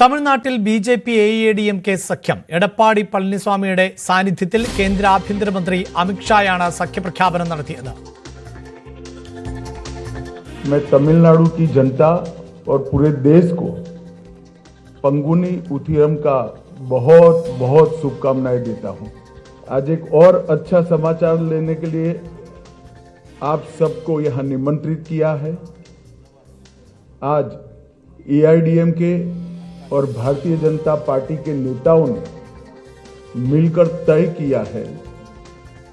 തമിഴ്നാട്ടിൽ B J P A A D M K സഖ്യം എടപ്പാടി പളനിസ്വാമിയുടെ സാന്നിധ്യത്തിൽ കേന്ദ്ര ആഭ്യന്തരമന്ത്രി അമിത്ഷായാണ് സഖ്യപ്രഖ്യാപനം നടത്തിയത് मैं तमिलनाडु की जनता और पूरे देश को पंगुनी उथिरम का बहुत बहुत शुभकामनाएं देता हूं आज एक और अच्छा समाचार लेने के लिए आप सबको यहां निमंत्रित किया है आज एआईडीएम के और भारतीय जनता पार्टी के नेताओं ने मिलकर तय किया है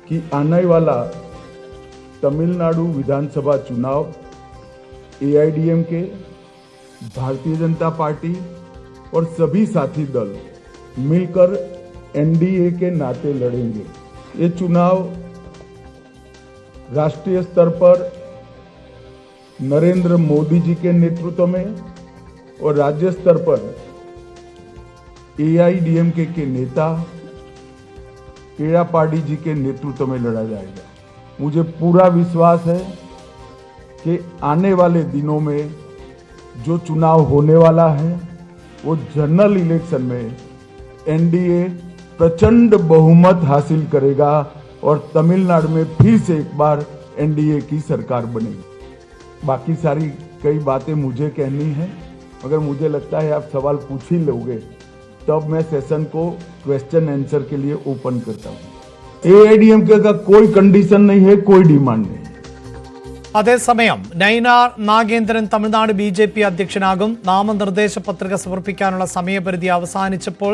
कि आने वाला तमिलनाडु विधानसभा चुनाव एआईडीएम के, भारतीय जनता पार्टी और सभी साथी दल मिलकर एनडीए के नाते लड़ेंगे। ये चुनाव राष्ट्रीय स्तर पर नरेंद्र मोदी जी के नेतृत्व में और राज्य स्तर पर एआईडीएमके के नेता एड़ापाडी जी के नेतृत्व में लड़ा जाएगा। मुझे पूरा विश्वास है कि आने वाले दिनों में जो चुनाव होने वाला है, वो जनरल इलेक्शन में एनडीए प्रचंड बहुमत हासिल करेगा और तमिलनाडु में फिर से एक बार एनडीए की सरकार बनेगी। बाकी सारी कई बातें मुझे कहनी है, मगर मुझे लगता है आप सवाल पूछ ही लोगे। तब मैं सेशन को क्वेश्चन आंसर के लिए ओपन करता हूँ एआईडीएमके का कोई कंडीशन नहीं है कोई डिमांड नहीं അതേസമയം Nainar Nagendran Tamil Nadu B J P അധ്യക്ഷനാകും നാമനിർദ്ദേശ പത്രിക സമർപ്പിക്കാനുള്ള സമയപരിധി അവസാനിച്ചപ്പോൾ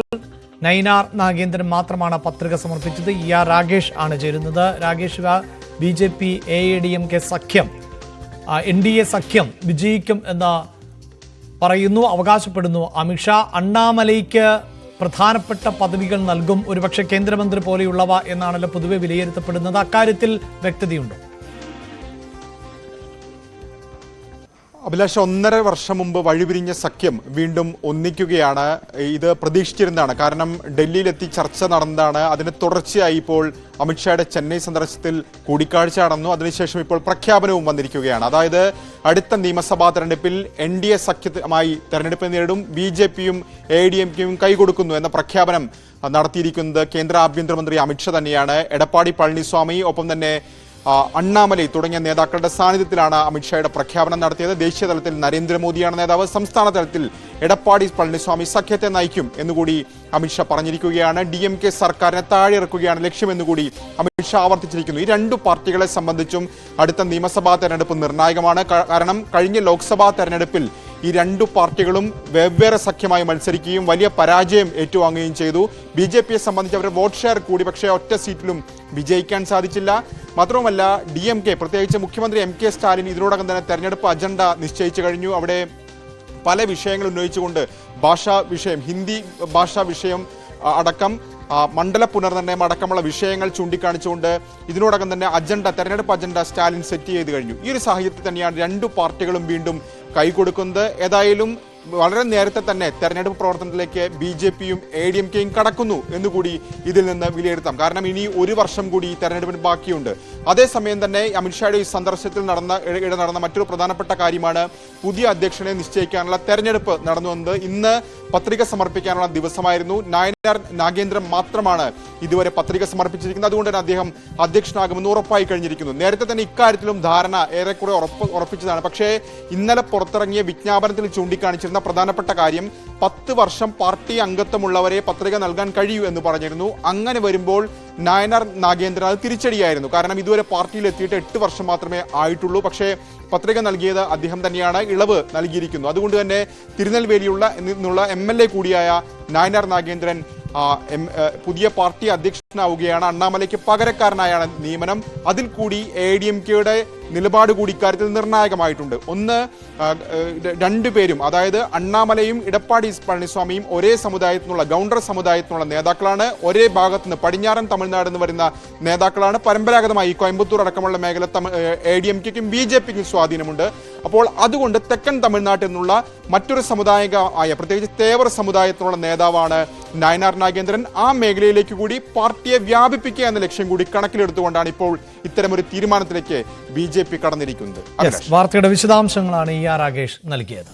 നൈനാർ നാഗേന്ദ്രൻ മാത്രമാണ് പത്രിക സമർപ്പിച്ചത് ഇ ആർ രാഗേഷ് ആണ് ചേരുന്നത് Ragesh B J P A A D M K സഖ്യം എൻ ഡി എ സഖ്യം വിജയിക്കും എന്ന് പറയുന്നു അവകാശപ്പെടുന്നു. അമിത്ഷാ അണ്ണാമലൈക്ക് പ്രധാനപ്പെട്ട പദവികൾ നൽകും. ഒരുപക്ഷെ കേന്ദ്രമന്ത്രി പോലെയുള്ളവ എന്നാണല്ലോ പൊതുവെ വിലയിരുത്തപ്പെടുന്നത്. അക്കാര്യത്തിൽ വ്യക്തതയുണ്ടോ? അഭിലാഷ് ഒന്നര വർഷം മുമ്പ് വഴിപിരിഞ്ഞ സഖ്യം വീണ്ടും ഒന്നിക്കുകയാണ്. ഇത് പ്രതീക്ഷിച്ചിരുന്നതാണ്. കാരണം ഡൽഹിയിലെത്തി ചർച്ച നടന്നതാണ്. അതിന് തുടർച്ചയായി ഇപ്പോൾ അമിത്ഷായുടെ ചെന്നൈ സന്ദർശനത്തിൽ കൂടിക്കാഴ്ച നടന്നു അതിനുശേഷം ഇപ്പോൾ പ്രഖ്യാപനവും വന്നിരിക്കുകയാണ്. അതായത് അടുത്ത നിയമസഭാ തെരഞ്ഞെടുപ്പിൽ എൻ ഡി എ സഖ്യമായി തെരഞ്ഞെടുപ്പ് നേരിടും. ബി ജെ പിയും എ ഡി എം കെയും കൈകൊടുക്കുന്നു എന്ന പ്രഖ്യാപനം നടത്തിയിരിക്കുന്നത് കേന്ദ്ര ആഭ്യന്തരമന്ത്രി അമിത്ഷാ തന്നെയാണ്. എടപ്പാടി പളനിസ്വാമി ഒപ്പം തന്നെ അണ്ണാമലൈ തുടങ്ങിയ നേതാക്കളുടെ സാന്നിധ്യത്തിലാണ് അമിത്ഷായുടെ പ്രഖ്യാപനം നടത്തിയത്. ദേശീയ തലത്തിൽ നരേന്ദ്രമോദിയാണ് നേതാവ് സംസ്ഥാന തലത്തിൽ എടപ്പാടി പളനിസ്വാമി സഖ്യത്തെ നയിക്കും എന്നുകൂടി അമിത്ഷാ പറഞ്ഞിരിക്കുകയാണ്. ഡി എം കെ സർക്കാരിനെ താഴെ ഇറക്കുകയാണ് ലക്ഷ്യമെന്നുകൂടി അമിത്ഷാ ആവർത്തിച്ചിരിക്കുന്നു. ഈ രണ്ടു പാർട്ടികളെ സംബന്ധിച്ചും അടുത്ത നിയമസഭാ തെരഞ്ഞെടുപ്പ് നിർണായകമാണ്. കാരണം കഴിഞ്ഞ ലോക്സഭാ തെരഞ്ഞെടുപ്പിൽ ഈ രണ്ടു പാർട്ടികളും വെവ്വേറെ സഖ്യമായി മത്സരിക്കുകയും വലിയ പരാജയം ഏറ്റുവാങ്ങുകയും ചെയ്തു. ബി ജെ പിയെ സംബന്ധിച്ച് അവരുടെ വോട്ട് ഷെയർ കൂടി പക്ഷേ ഒറ്റ സീറ്റിലും വിജയിക്കാൻ സാധിച്ചില്ല. മാത്രവുമല്ല ഡി എം കെ പ്രത്യേകിച്ച് മുഖ്യമന്ത്രി എം കെ സ്റ്റാലിൻ ഇതിനോടകം തന്നെ തെരഞ്ഞെടുപ്പ് അജണ്ട നിശ്ചയിച്ചു കഴിഞ്ഞു. അവിടെ പല വിഷയങ്ങൾ ഉന്നയിച്ചുകൊണ്ട് ഭാഷാ വിഷയം ഹിന്ദി ഭാഷാ വിഷയം അടക്കം മണ്ഡല പുനർനിർണയം അടക്കമുള്ള വിഷയങ്ങൾ ചൂണ്ടിക്കാണിച്ചുകൊണ്ട് ഇതിനോടകം തന്നെ അജണ്ട തെരഞ്ഞെടുപ്പ് അജണ്ട സ്റ്റാലിൻ സെറ്റ് ചെയ്ത് കഴിഞ്ഞു. ഈ ഒരു സാഹചര്യത്തിൽ തന്നെയാണ് രണ്ടു പാർട്ടികളും വീണ്ടും കൈകൊടുക്കുന്നത് ഏതായാലും വളരെ നേരത്തെ തന്നെ തെരഞ്ഞെടുപ്പ് പ്രവർത്തനത്തിലേക്ക് ബി ജെ പിയും എ ഡി എം കെയും കടക്കുന്നു എന്നുകൂടി ഇതിൽ നിന്ന് വിലയിരുത്താം. കാരണം ഇനി ഒരു വർഷം കൂടി ഈ തെരഞ്ഞെടുപ്പിന് ബാക്കിയുണ്ട്. അതേസമയം തന്നെ അമിത്ഷായുടെ ഈ സന്ദർശനത്തിൽ നടന്ന ഇട നടന്ന മറ്റൊരു പ്രധാനപ്പെട്ട കാര്യമാണ് പുതിയ അധ്യക്ഷനെ നിശ്ചയിക്കാനുള്ള തെരഞ്ഞെടുപ്പ് നടന്നു വന്നത് ഇന്ന് പത്രിക സമർപ്പിക്കാനുള്ള ദിവസമായിരുന്നു. നായനാർ നാഗേന്ദ്രൻ മാത്രമാണ് ഇതുവരെ പത്രിക സമർപ്പിച്ചിരിക്കുന്നത്. അതുകൊണ്ട് തന്നെ അദ്ദേഹം അധ്യക്ഷനാകുമെന്ന് ഉറപ്പായി കഴിഞ്ഞിരിക്കുന്നു. നേരത്തെ തന്നെ ഇക്കാര്യത്തിലും ധാരണ ഏറെക്കുറെ ഉറപ്പ് ഉറപ്പിച്ചതാണ്. പക്ഷേ ഇന്നലെ പുറത്തിറങ്ങിയ വിജ്ഞാപനത്തിൽ ചൂണ്ടിക്കാണിച്ചിരുന്ന പ്രധാനപ്പെട്ട കാര്യം പത്ത് വർഷം പാർട്ടി അംഗത്വമുള്ളവരെ പത്രിക നൽകാൻ കഴിയൂ എന്ന് പറഞ്ഞിരുന്നു. അങ്ങനെ വരുമ്പോൾ നായനാർ നാഗേന്ദ്രൻ അത് തിരിച്ചടിയായിരുന്നു. കാരണം ഇതുവരെ പാർട്ടിയിൽ എത്തിയിട്ട് എട്ട് വർഷം മാത്രമേ ആയിട്ടുള്ളൂ. പക്ഷേ പത്രിക നൽകിയത് അദ്ദേഹം തന്നെയാണ് ഇളവ് നൽകിയിരിക്കുന്നു. അതുകൊണ്ട് തന്നെ തിരുനെൽവേലിയുള്ള നിന്നുള്ള എം കൂടിയായ നായനാർ നാഗേന്ദ്രൻ പുതിയ പാർട്ടി അധ്യക്ഷനാവുകയാണ് അണ്ണാമലയ്ക്ക് പകരക്കാരനായാണ് നിയമനം. അതിൽ കൂടി എ ഡി എം കെയുടെ നിലപാട് കൂടി ഇക്കാര്യത്തിൽ നിർണായകമായിട്ടുണ്ട്. ഒന്ന് രണ്ടു പേരും രണ്ടുപേരും അതായത് അണ്ണാമലയും ഇടപ്പാടി പളനിസ്വാമിയും ഒരേ സമുദായത്തിനുള്ള ഗൗണ്ടർ സമുദായത്തിനുള്ള നേതാക്കളാണ്. ഒരേ ഭാഗത്ത് നിന്ന് പടിഞ്ഞാറൻ തമിഴ്നാട് എന്ന് വരുന്ന നേതാക്കളാണ്. പരമ്പരാഗതമായി കോയമ്പത്തൂർ അടക്കമുള്ള മേഖല എ ഡി എം കെക്കും ബി ജെ പിക്കും സ്വാധീനമുണ്ട്. അപ്പോൾ അതുകൊണ്ട് തെക്കൻ തമിഴ്നാട്ടിൽ നിന്നുള്ള മറ്റൊരു സമുദായികമായ പ്രത്യേകിച്ച് തേവർ സമുദായത്തിനുള്ള നേതാവാണ് നയനാർ നാഗേന്ദ്രൻ. ആ മേഖലയിലേക്ക് കൂടി പാർട്ടിയെ വ്യാപിപ്പിക്കുക എന്ന ലക്ഷ്യം കൂടി കണക്കിലെടുത്തുകൊണ്ടാണ് ഇപ്പോൾ ഇത്തരമൊരു തീരുമാനത്തിലേക്ക് ബി ജെ പി കടന്നിരിക്കുന്നത്. വാർത്തയുടെ വിശദാംശങ്ങളാണ് ഇ ആർ രാകേഷ് നൽകിയത്.